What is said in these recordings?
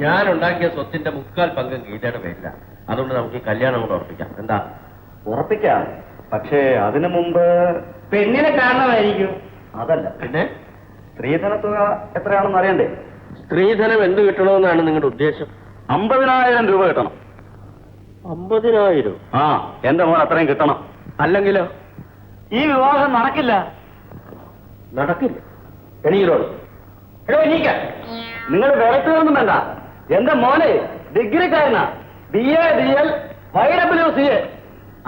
ഞാൻ ഉണ്ടാക്കിയ സ്വത്തിന്റെ മുക്കാൽ പങ്കും ഗീതയുടെ പേരില്ല അതുകൊണ്ട് നമുക്ക് ഈ കല്യാണം കൂടെ ഉറപ്പിക്കാം. എന്താ? ഉറപ്പിക്കാം. പക്ഷേ അതിനു മുമ്പ് പെണ്ണിനെ കാണണമായിരിക്കും. അതല്ല. പിന്നെ? സ്ത്രീധന തുക എത്രയാണെന്ന് അറിയണ്ടേ? സ്ത്രീധനം എന്ത് കിട്ടണമെന്നാണ് നിങ്ങളുടെ ഉദ്ദേശം? അമ്പതിനായിരം രൂപ കിട്ടണം. അമ്പതിനായിരം? ആ എന്റെ മോൻ അത്രയും കിട്ടണം. അല്ലെങ്കിലോ? ഈ വിവാഹം നടക്കില്ല. നടക്കില്ല. എണീരോട് എടോ എനിക്ക നിങ്ങൾ വിറയ്ക്കുകയൊന്നും വേണ്ട. എന്റെ മോനെ ഡിഗ്രിക്കാരനാ. B A D L Y W C A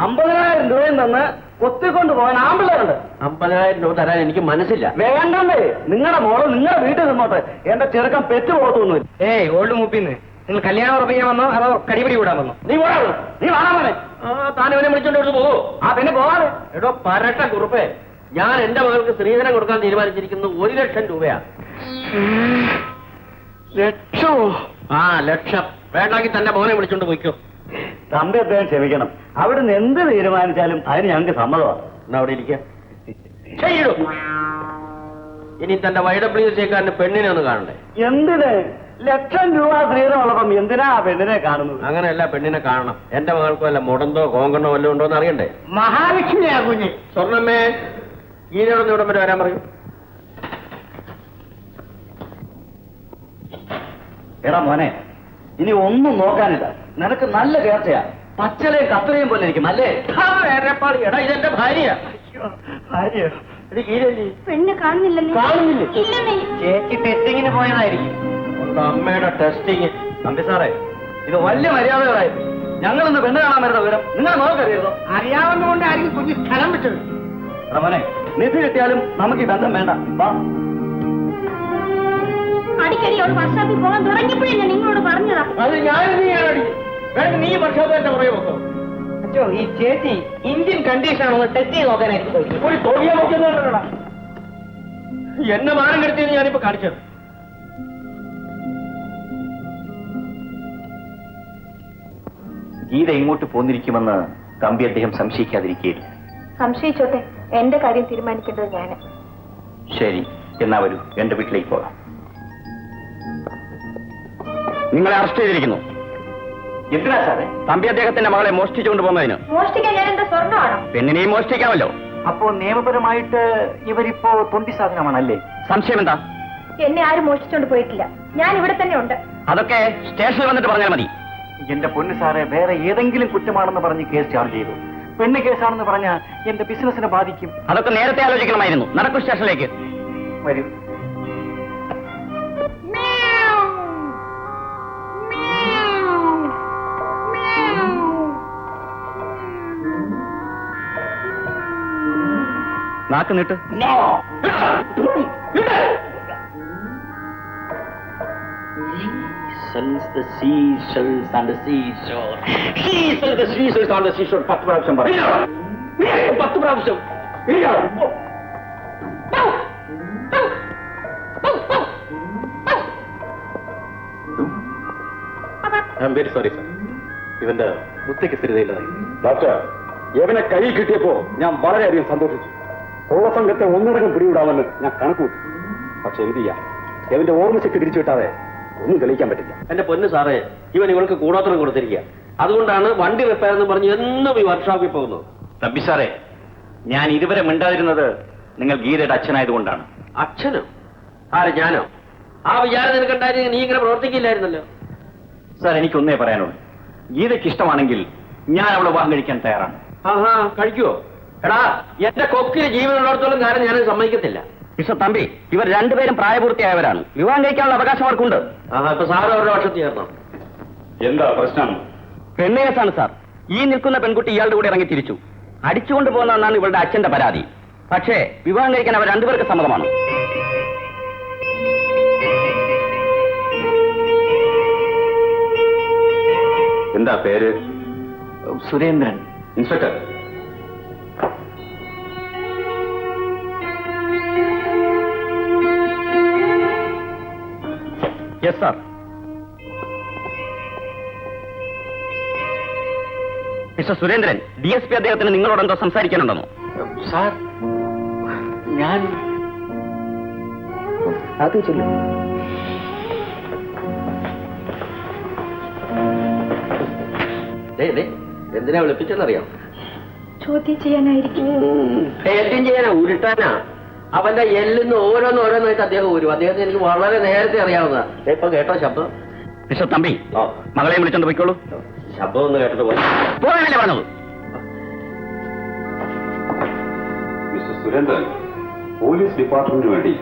അമ്പതിനായിരം രൂപയിൽ നിന്ന് കൊത്തിക്കൊണ്ട് പോകാൻ ആമ്പിള്ളേരുണ്ട്. അമ്പതിനായിരം രൂപ തരാൻ എനിക്ക് മനസ്സില്ല. വേണ്ടേ നിങ്ങളുടെ മോൾ നിങ്ങളുടെ വീട്ടിൽ നിന്നോട്ട്. എന്റെ ചെറുക്കം പെറ്റു പോകത്തൊന്നുമില്ല. ഏയ് ഓൾഡ് മൂപ്പിന്ന്. നിങ്ങൾ കല്യാണം ഉറപ്പിക്കാൻ വന്നോ അതോ കടിപിടി കൂടാൻ വന്നോ? നീ പോടാ നീ വാടാ മോനെ. ആ താൻ ഇവനെ വിളിച്ചോണ്ട് പോകൂ ആ പിന്നെ പോവാതെ. എടോ പരട്ട കുറുപ്പേ. ഞാൻ എന്റെ മകൾക്ക് സ്ത്രീധനം കൊടുക്കാൻ തീരുമാനിച്ചിരിക്കുന്നത് ഒരു ലക്ഷം രൂപയാണ് ലക്ഷമോ ആ ലക്ഷം. വേണ്ടാക്കി തന്റെ മോനെ വിളിച്ചോണ്ട് പോയിക്കോ. തമ്പി അദ്ദേഹം ക്ഷമിക്കണം. അവിടുന്ന് എന്ത് തീരുമാനിച്ചാലും അതിന് ഞങ്ങൾക്ക് സമ്മതമാണ്. എന്നാ അവിടെ ഇരിക്കാം. ചെയ്യൂ ഇനി തന്റെ വൈ ഡബ്ല്യു സിക്കാരന് പെണ്ണിനെ ഒന്ന് കാണണ്ടേ? എന്തിന്? ലക്ഷം രൂപ സ്ത്രീധനമുള്ളപ്പം എന്തിനാ ആ പെണ്ണിനെ കാണുന്നത്? അങ്ങനെയല്ല പെണ്ണിനെ കാണണം. എന്റെ മകൾക്ക് വല്ല മുടന്തോ കോങ്കണ്ണോ വല്ലതും ഉണ്ടോ എന്ന് അറിയണ്ടേ? മഹാലക്ഷ്മിയാ കുഞ്ഞ്. സ്വർണമ്മേ ഈനോടൊന്ന് ഇവിടെ വരെ വരാൻ പറയൂ. എടാ മോനെ ഇനി ഒന്നും നോക്കാനില്ല. നിനക്ക് നല്ല കേർച്ചയാ പച്ചലയും കത്തലയും പോലെ ഇരിക്കും അല്ലേ? ആ, വേറെപ്പാട്. എടാ ഇതെന്റെ ഭാര്യ? പെണ്ണ് കാണുന്നില്ലേ? ചേച്ചി ടെസ്റ്റിങ്ങിന് പോയതായിരിക്കും. അമ്മയുടെ ടെസ്റ്റിങ്. തമ്പി സാറേ ഇത് വലിയ മര്യാദകളായിരുന്നു ഞങ്ങൾ ഇന്ന് പെണ്ണ് കാണാൻ വരുന്ന വിവരം നിങ്ങൾ നോക്കറിയുന്നു അറിയാവുന്നതുകൊണ്ട് ആരെങ്കിലും കുഞ്ഞ് സ്ഥലം വിട്ടത്. റമനെ മോനെ നിധി കിട്ടിയാലും നമുക്ക് ഈ ബന്ധം വേണ്ട. വാ. അടിക്കടി അവൾ വർഷാപ്പിൽ പോകാൻ തുടങ്ങിയപ്പോഴേ ഞാൻ നിങ്ങളോട് പറഞ്ഞതാ? അത് ഞാൻ വേണ്ട നീ വർഷത്തെ പുറകെ അച്ഛോ ഈ ചേച്ചി ഇന്ത്യൻ കണ്ടീഷൻ ആണോ ടെസ്റ്റ് ചെയ്ത് നോക്കാനായിട്ട് പോയി. ഒരു തൊഴിയാ നോക്കിയെന്നാ എന്നെ മാനം കെടുത്തിയെന്ന് ഞാനിപ്പോ കാണിച്ചത്. ഗീത ഇങ്ങോട്ട് പോന്നിരിക്കുമെന്ന് തമ്പി അദ്ദേഹം സംശയിക്കാതിരിക്കുകയില്ല. സംശയിച്ചോട്ടെ എന്റെ കാര്യം തീരുമാനിക്കേണ്ടത് ഞാൻ ശരി എന്നാ വരൂ. എന്റെ വീട്ടിലേക്ക് പോകാം. നിങ്ങളെ അറസ്റ്റ് ചെയ്തിരിക്കുന്നു. എന്തിനാ സാറേ? തമ്പി അദ്ദേഹത്തിന്റെ മകളെ മോഷ്ടിച്ചുകൊണ്ട് പോകുന്നതിന്. മോഷ്ടിക്കാൻ ഞാൻ എന്റെ സ്വർണമാണോ പെണ്ണിനെയും മോഷ്ടിക്കാമല്ലോ. അപ്പോ നിയമപരമായിട്ട് ഇവരിപ്പോ തൊണ്ടി സാധനമാണല്ലേ? സംശയം എന്താ എന്നെ ആരും മോഷ്ടിച്ചോണ്ട് പോയിട്ടില്ല. ഞാൻ ഇവിടെ തന്നെ ഉണ്ട്. അതൊക്കെ സ്റ്റേഷനിൽ വന്നിട്ട് പറഞ്ഞാൽ മതി. എന്റെ പൊന്നു സാറേ വേറെ ഏതെങ്കിലും കുറ്റമാണെന്ന് പറഞ്ഞ് കേസ് ചാർജ് ചെയ്തു. പെണ്ണ് കേസാണെന്ന് പറഞ്ഞാൽ എന്റെ ബിസിനസിനെ ബാധിക്കും. അതൊക്കെ നേരത്തെ ആലോചിക്കണമായിരുന്നു. നടക്കും സ്റ്റേഷനിലേക്ക്. വരൂ. നാക്ക് നീട്ട്. The seashells on the seashore. He sells the seashells on the seashore. പത്ത് പ്രാവശ്യം പറയും പത്ത് പ്രാവശ്യം. I am very sorry sir ഇവന്റെ ബുദ്ധിക്ക് സ്ഥിരതയില്ലാതായി. ഡോക്ടർ എവനെ കൈ കിട്ടിയപ്പോ ഞാൻ വളരെയധികം സന്തോഷിച്ചു. കോളസംഘത്തെ ഒന്നടങ്കം പിടിവിടാമെന്ന് ഞാൻ കണക്ക് കൂട്ടി പക്ഷെ എന്ത് ചെയ്യാം? എവന്റെ ഓർമ്മശക്തി തിരിച്ചു വിട്ടാതെ ഒന്നും തെളിയിക്കാൻ പറ്റില്ല. എന്റെ പൊന്ന് സാറേ ഇവൻ ഇവൾക്ക് കൂടോത്രം കൊടുത്തിരിക്കുക. അതുകൊണ്ടാണ് വണ്ടി റിപ്പയർ എന്ന് പറഞ്ഞ് എന്നും ഈ വർക്ക്ഷോപ്പിൽ പോകുന്നത്. തമ്പി സാറേ ഞാൻ ഇതുവരെ മിണ്ടാതിരുന്നത് നിങ്ങൾ ഗീതയുടെ അച്ഛനായതുകൊണ്ടാണ്. അച്ഛനോ? ആര് ഞാനോ? ആ വിചാരം നിനക്കുണ്ടായിരുന്നെങ്കിൽ നീ ഇങ്ങനെ പ്രവർത്തിക്കില്ലായിരുന്നല്ലോ. സാർ എനിക്കൊന്നേ പറയാനുള്ളൂ. ഗീതയ്ക്ക് ഇഷ്ടമാണെങ്കിൽ ഞാൻ അവളെ വിവാഹം കഴിക്കാൻ തയ്യാറാണ്. ആഹാ കഴിക്കുവോ? എടാ എന്റെ കൊക്കിന് ജീവനുള്ളിടത്തോളം കാര്യം ഞാൻ സമ്മതിക്കത്തില്ല. മിസ്റ്റർ തമ്പി ഇവർ രണ്ടുപേരും പ്രായപൂർത്തിയായവരാണ്. വിവാഹം കഴിക്കാനുള്ള അവകാശം അവർക്കുണ്ട് ആഹാ ഇപ്പൊ സാറ് അവരുടെ പക്ഷത്ത് ചേർന്നോ? എന്താ പ്രശ്നം? പെണ്ണേസാണ് സാർ. ഈ നിൽക്കുന്ന പെൺകുട്ടി ഇയാളുടെ കൂടെ ഇറങ്ങി തിരിച്ചു. അടിച്ചുകൊണ്ട് പോകുന്നതെന്നാണ് ഇവളുടെ അച്ഛന്റെ പരാതി. പക്ഷേ വിവാഹം കഴിക്കാൻ അവർ രണ്ടുപേർക്ക് സമ്മതമാണ്. എന്താ പേര്? Surendran. Inspector. Yes sir mister Surendran D S P അദ്ദേഹത്തിന് നിങ്ങളോട് എന്തോ സംസാരിക്കാനുണ്ടെന്നോ? സാർ ഞാൻ അത് ചൊല്ലും എന്തിനാ വിളിപ്പിച്ചെന്നറിയാം ചോദ്യം ചെയ്യാനായിരിക്കും. ചോദ്യം ചെയ്യാനാ? ഉരുട്ടാനാ? അവന്റെ എല്ലിന്ന് ഓരോന്ന് ഓരോന്നായിട്ട് അദ്ദേഹം ഊരും. അദ്ദേഹത്തിന് എനിക്ക് വളരെ നേരത്തെ അറിയാവുന്നതാണ് ഇപ്പൊ കേട്ടോ ശബ്ദം? മിസ്റ്റർ തമ്പി മകളെ വിളിച്ചോണ്ട് പോയിക്കോളൂ. ശബ്ദം ഒന്ന് കേട്ടിട്ട് പോയി. പോകാനല്ലേ പറഞ്ഞത്? മിസ്റ്റർ സുരേന്ദ്രൻ പോലീസ് ഡിപ്പാർട്ട്മെന്റിന് വേണ്ടി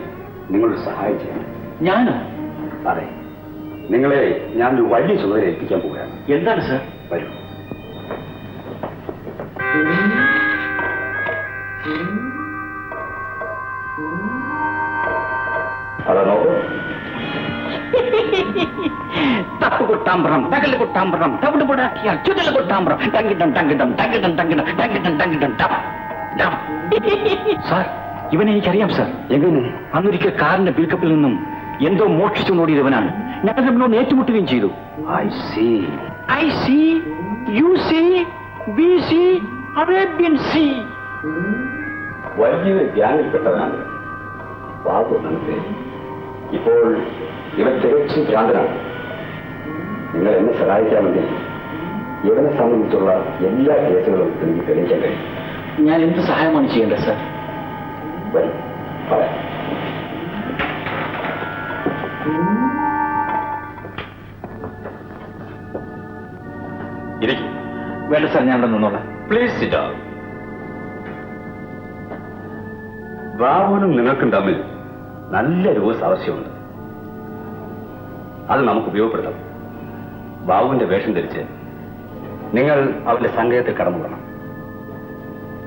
നിങ്ങളൊരു സഹായം ചെയ്യണം. ഞാനോ? അതെ. നിങ്ങളെ ഞാൻ ഒരു വലിയ ചുമതല ഏൽപ്പിക്കാൻ പോവുകയാണ്. എന്താണ് സർ? വരൂ. തപ്പ് കുട്ടാമ്പറം തകൽ കുട്ടാമ്പറം തവിട് പൊടാക്കിയാൽ ചുതൽ കുട്ടാമ്പറം ടങ്കിടം ടങ്കിടം ടങ്കിടം ടങ്കിടം ടങ്കിടം ടങ്കിടം. സാർ ഇവനെ എനിക്കറിയാം സാർ. എങ്ങനെ അന്നൊരിക്കൽ കാറിന്റെ പിൽക്കപ്പിൽ നിന്നും എന്തോ മോഷ്ടിച്ചു നോടിയവനാണ്. ഞങ്ങൾ തമ്മിലൊന്ന് ഏറ്റുമുട്ടുകയും ചെയ്തു. I see. I see you see B C Arabian Sea. വലിയ നമുക്ക് ഇപ്പോൾ ഇവൻ തികച്ചും ഭ്രാന്തനാണ്. നിങ്ങൾ എന്നെ സഹായിക്കാമെങ്കിൽ ഇവനെ സംബന്ധിച്ചുള്ള എല്ലാ കേസുകളും എനിക്ക് തെളിയിക്കാൻ കഴിയും. ഞാൻ എന്ത് സഹായമാണ് ചെയ്യേണ്ടത് സാർ? വരും. പറയാം. ഇരിക്കും. വേണ്ട സാർ ഞാൻ അവിടെ നിന്നോളാം. പ്ലീസ് സിറ്റാ ബാബുവിനും നിങ്ങൾക്കും തമ്മിൽ നല്ല രൂപ ആവശ്യമുണ്ട്. അത് നമുക്ക് ഉപയോഗപ്പെടുത്താം. ബാബുവിന്റെ വേഷം ധരിച്ച് നിങ്ങൾ അവന്റെ സങ്കേതത്തിൽ കടന്നുകൊള്ളണം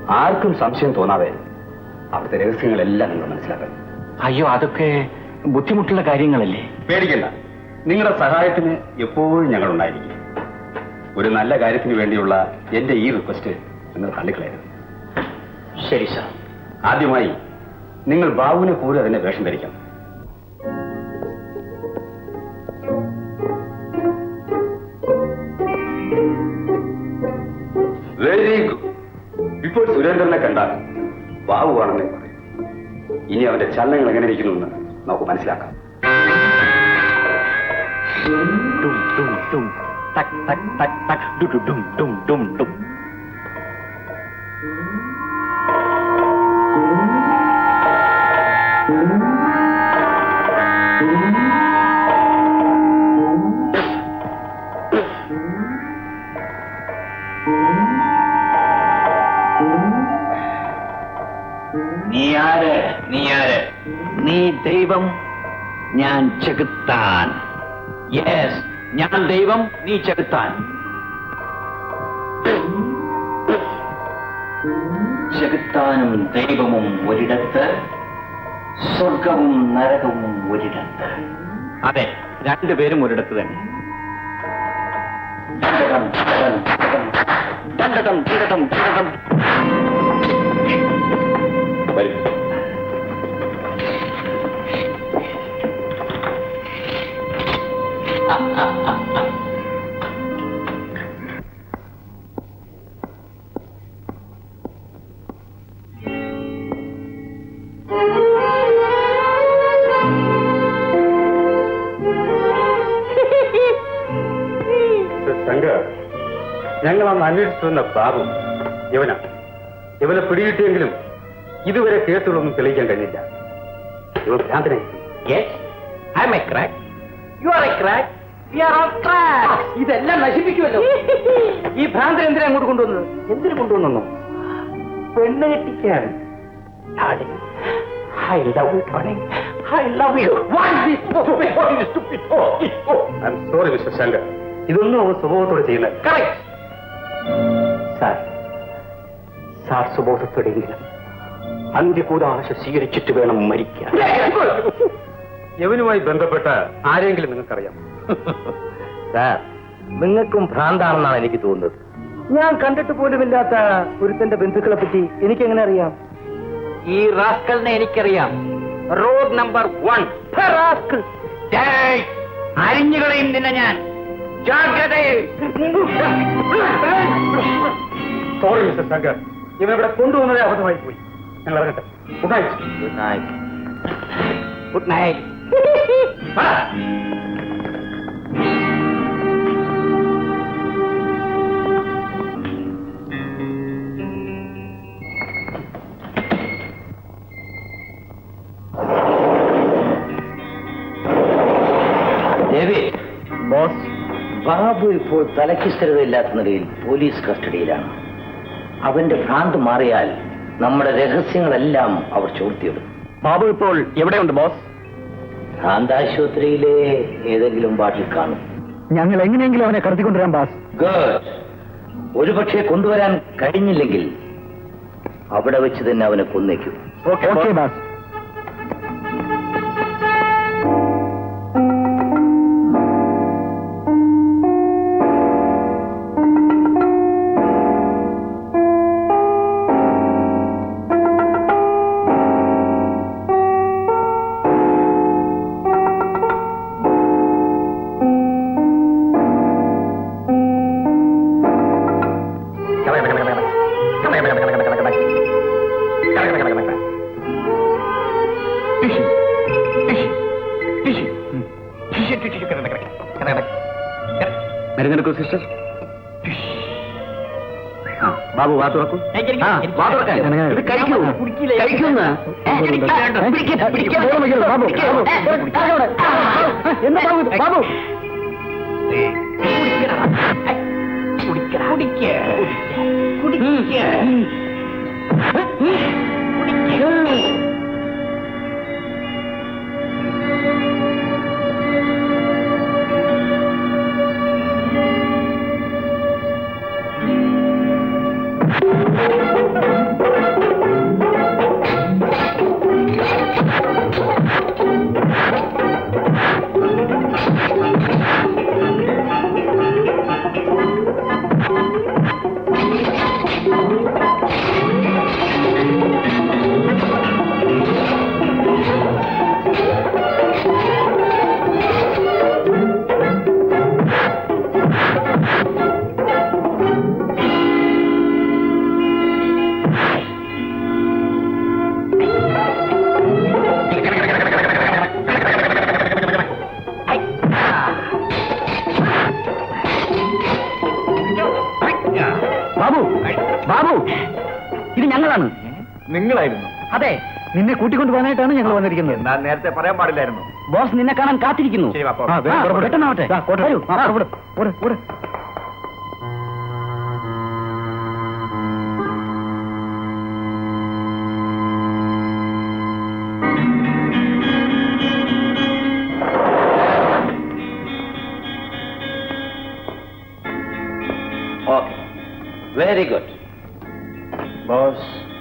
ആർക്കും സംശയം തോന്നാതെ അവിടുത്തെ രഹസ്യങ്ങളെല്ലാം നിങ്ങൾ മനസ്സിലാക്കണം. അയ്യോ അതൊക്കെ ബുദ്ധിമുട്ടുള്ള കാര്യങ്ങളല്ലേ? പേടിക്കണ്ട. നിങ്ങളുടെ സഹായത്തിന് എപ്പോഴും ഞങ്ങൾ ഉണ്ടായിരിക്കും ഒരു നല്ല കാര്യത്തിന് വേണ്ടിയുള്ള എന്റെ ഈ റിക്വസ്റ്റ് നിങ്ങൾ തള്ളിക്കളയരുത്. ശരി സാർ ആദ്യമായി നിങ്ങൾ ബാബുവിനെ കൂടെ അതിനെ വേഷം ധരിക്കണം. ഇപ്പോൾ സുരേന്ദ്രനെ കണ്ടാൽ ബാബുവാണെന്നേ പറയും. ഇനി അവന്റെ ചലനങ്ങൾ എങ്ങനെ ഇരിക്കുന്നു എന്ന് നമുക്ക് മനസ്സിലാക്കാം. ടും ടും ടും ടക് ടക് ടക് ടക്. Do do ഡും ഡും ഡും ഡും. നീ ആര്? നീ ആര്? നീ ദൈവം ഞാൻ ചെകുത്താൻ. യെസ് ഞാൻ ദൈവം നീ ചെകുത്താൻ. ചെകുത്താനും ദൈവവും ഒരിടത്ത് സ്വർഗവും നരകവും ഒരിടത്ത്. അതെ രണ്ടുപേരും ഒരിടത്ത് തന്നെ. ഡണ്ടടം, ഡണ്ടടം, ഡണ്ടടം, ഡണ്ടടം, ഡണ്ടടം. വരും. ശങ്കർ ഞങ്ങൾ അന്ന് അന്വേഷിച്ചു വന്ന ബാബു യവന ഇവനെ പിടികിട്ടിയെങ്കിലും ഇതുവരെ കേസുകളൊന്നും തെളിയിക്കാൻ കഴിഞ്ഞില്ല. I'm. ഇതെല്ലാം നശിപ്പിക്കുമല്ലോ. ഈ ഭ്രാന്തൻ എന്തിനാ അങ്ങോട്ട് കൊണ്ടുവന്നത് എന്തിനു കൊണ്ടുവന്നു പെണ്ണ് കെട്ടിക്കാൻ. I love you, darling. I love you. Why this stupid boy, this stupid boy? I am sorry mister Shankar ഇതൊന്നും അവൻ സ്വഭാവത്തോടെ ചെയ്യുന്ന Correct. സാർ സാർ സ്വബോധത്തോടെയെങ്കിലും അന്ത്യകൂതാശ സ്വീകരിച്ചിട്ട് വേണം മരിക്കാൻ. യവനുമായി ബന്ധപ്പെട്ട ആരെങ്കിലും നിങ്ങൾക്കറിയാം. സാർ നിങ്ങൾക്കും ഭ്രാന്താണെന്നാണ് എനിക്ക് തോന്നുന്നത്. ഞാൻ കണ്ടിട്ട് പോലുമില്ലാത്ത ഒരുത്തന്റെ ബന്ധുക്കളെ പറ്റി എനിക്ക് എങ്ങനെ അറിയാം? ഈ റാസ്കലിനെ എനിക്കറിയാം. Road number one. റാസ്കൽ. അരിഞ്ഞുകളയും നിന്നെ ഞാൻ. ജാഗ്രത സോറി മിസ്റ്റർ ശങ്കർ. ഇവിടെ കൊണ്ടുവന്നതേ അബദ്ധമായി പോയി. ഞങ്ങൾ ഇറങ്ങട്ടെ. Good night good night good night boss. Babu ഇപ്പോൾ തലയ്ക്ക് സ്ഥിരതയില്ലാത്ത നിലയിൽ പോലീസ് കസ്റ്റഡിയിലാണ്. അവന്റെ ഭ്രാന്ത് മാറിയാൽ നമ്മുടെ രഹസ്യങ്ങളെല്ലാം അവർ ചോർത്തിയിടും. ബാബു ഇപ്പോൾ എവിടെയുണ്ട് ബോസ്? ഭ്രാന്താശുപത്രിയിലെ ഏതെങ്കിലും വാട്ടിൽ കാണും. ഞങ്ങൾ എങ്ങനെയെങ്കിലും അവനെ കടത്തിക്കൊണ്ടുവരാൻ ബാസ്. ഗുഡ്. ഒരുപക്ഷെ കൊണ്ടുവരാൻ കഴിഞ്ഞില്ലെങ്കിൽ അവിടെ വെച്ച് തന്നെ അവനെ കൊന്നേക്കും. Okay bass. വാ തുറക്കൂ വാ തുറക്കാൻ. ഇത് കഴിക്കൂ. കഴിക്കുന്ന. ബാബു എന്താ ബാബു ബാബു. ബാബു ബാബു ഇത് ഞങ്ങളാണ്. നിങ്ങളായിരുന്നു. അതെ നിന്നെ കൂട്ടിക്കൊണ്ടു പോകാനായിട്ടാണ് ഞങ്ങൾ വന്നിരിക്കുന്നത്. ഞാൻ നേരത്തെ പറയാൻ പാടില്ലായിരുന്നു. ബോസ് നിന്നെ കാണാൻ കാത്തിരിക്കുന്നു. പെട്ടെന്നാവട്ടെ ബോസ്.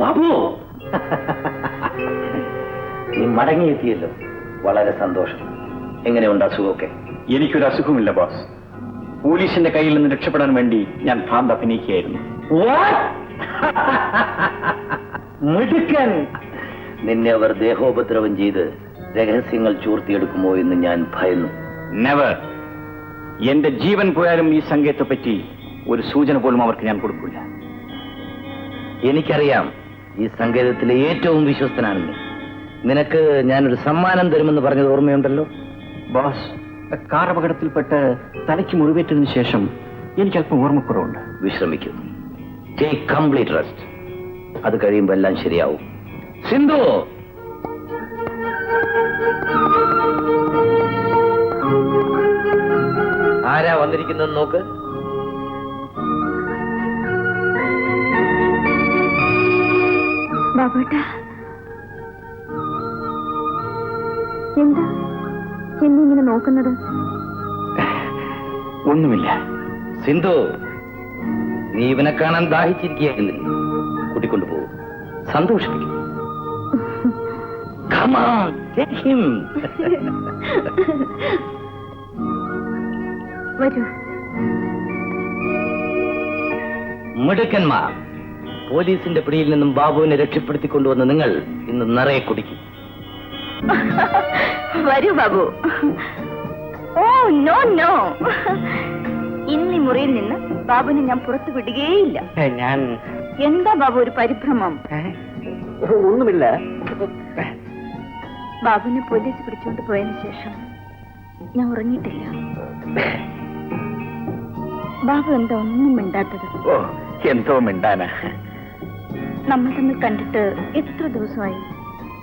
ബാബു! നീ മടങ്ങിയെത്തിയല്ലോ. വളരെ സന്തോഷം. എങ്ങനെയുണ്ട് അസുഖമൊക്കെ എനിക്കൊരു അസുഖമില്ല ബോസ്. പോലീസിന്റെ കയ്യിൽ നിന്ന് രക്ഷപ്പെടാൻ വേണ്ടി ഞാൻ ഭ്രാന്ത് അഭിനയിക്കുകയായിരുന്നു. മിടുക്കൻ. നിന്നെ അവർ ദേഹോപദ്രവം ചെയ്ത് രഹസ്യങ്ങൾ ചോർത്തിയെടുക്കുമോ എന്ന് ഞാൻ ഭയന്നു. നെവർ എന്റെ ജീവൻ പോയാലും ഈ സംഗീതത്തെ പറ്റി ഒരു സൂചന പോലും അവർക്ക് ഞാൻ കൊടുക്കില്ല എനിക്കറിയാം ഈ സങ്കേതത്തിലെ ഏറ്റവും വിശ്വസ്തനാണ് നീ നിനക്ക് ഞാനൊരു സമ്മാനം തരുമെന്ന് പറഞ്ഞത് ഓർമ്മയുണ്ടല്ലോ? ബോസ് കാർ അപകടത്തിൽപ്പെട്ട് തലയ്ക്ക് മുറിവേറ്റതിന് ശേഷം എനിക്ക് അല്പം ഓർമ്മക്കുറവുണ്ട്. വിശ്രമിക്കും. ടേക്ക് കംപ്ലീറ്റ് റെസ്റ്റ് അത് കഴിയുമ്പോൾ എല്ലാം ശരിയാവും. സിന്ധു! ആരാ വന്നിരിക്കുന്നത് നോക്ക്. ബാബുട്ട. എന്താ എന്നിങ്ങനെ നോക്കുന്നത്? ഒന്നുമില്ല. സിന്ധു നീ ഇവനെ കാണാൻ ദാഹിച്ചിരിക്കുകയായിരുന്നില്ലേ കൂട്ടിക്കൊണ്ടു പോകും സന്തോഷിപ്പിക്കും. വരൂ. മിടുക്കന്മാർ. പോലീസിന്റെ പിടിയിൽ നിന്നും ബാബുവിനെ രക്ഷപ്പെടുത്തിക്കൊണ്ടുവന്ന നിങ്ങൾ ഇന്ന് നിറയെ കുടിക്കും. വരൂ ബാബു. Oh no no. ഇന്ന് മുറിയിൽ നിന്ന് ബാബുവിനെ ഞാൻ പുറത്തു വിടുകയേയില്ല ഞാൻ എന്താ ബാബു ഒരു പരിഭ്രമം? ഒന്നുമില്ല. ബാബുവിനെ പോലീസ് പിടിച്ചുകൊണ്ട് പോയതിനു ശേഷം ഞാൻ ഉറങ്ങിയിട്ടില്ല. ബാബു എന്താ ഒന്നും മിണ്ടാത്തത്? ഓ എന്തോ മിണ്ടാന. നമ്മൾ തമ്മിൽ കണ്ടിട്ട് എത്ര ദിവസമായി?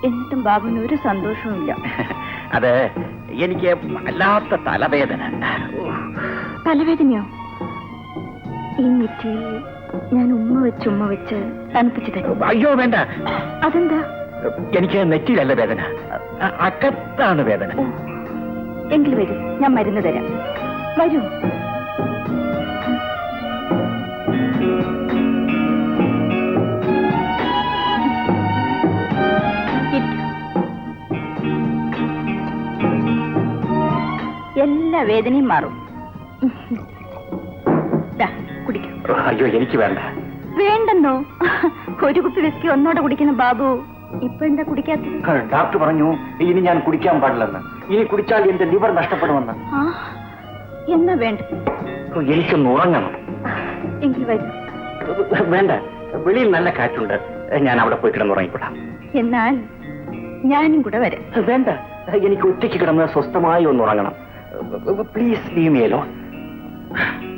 എന്നിട്ടും ബാബുവിന് ഒരു സന്തോഷവുമില്ല. അത് എനിക്ക് വല്ലാത്ത തലവേദന. തലവേദനയോ? ഈ നെറ്റി ഞാൻ ഉമ്മ വെച്ച് ഉമ്മ വെച്ച് തണുപ്പിച്ചു തരും. അയ്യോ വേണ്ട. അതെന്താ? എനിക്ക് നെറ്റിയിലല്ല വേദന. അകത്താണ് വേദന. എങ്കിൽ വരൂ ഞാൻ മരുന്ന് തരാം. വരൂ. എല്ലാ വേദനയും മാറും. കുടിക്കൂ. അയ്യോ എനിക്ക് വേണ്ട. വേണ്ടെന്നോ? ഒരു കുപ്പി വിസ്കി ഒന്നോടെ കുടിക്കുന്ന ബാബു. ഇപ്പൊ എന്താ കുടിക്കാത്ത? ഡോക്ടർ പറഞ്ഞു ഇനി ഞാൻ കുടിക്കാൻ പാടില്ലെന്ന്. ഇനി കുടിച്ചാൽ എന്റെ ലിവർ നഷ്ടപ്പെടുമെന്ന്. എന്നാ വേണ്ട എനിക്കൊന്ന് ഉറങ്ങണം. എങ്കിൽ വരും. വേണ്ട വെളിയിൽ നല്ല കാറ്റുണ്ട്. ഞാൻ അവിടെ പോയി കിടന്ന് ഉറങ്ങിക്കൊള്ളാം എന്നാൽ ഞാനും കൂടെ വരാം. വേണ്ട എനിക്ക് ഒറ്റയ്ക്ക് കിടന്ന് സ്വസ്ഥമായി ഒന്ന് ഉറങ്ങണം. Please leave me alone.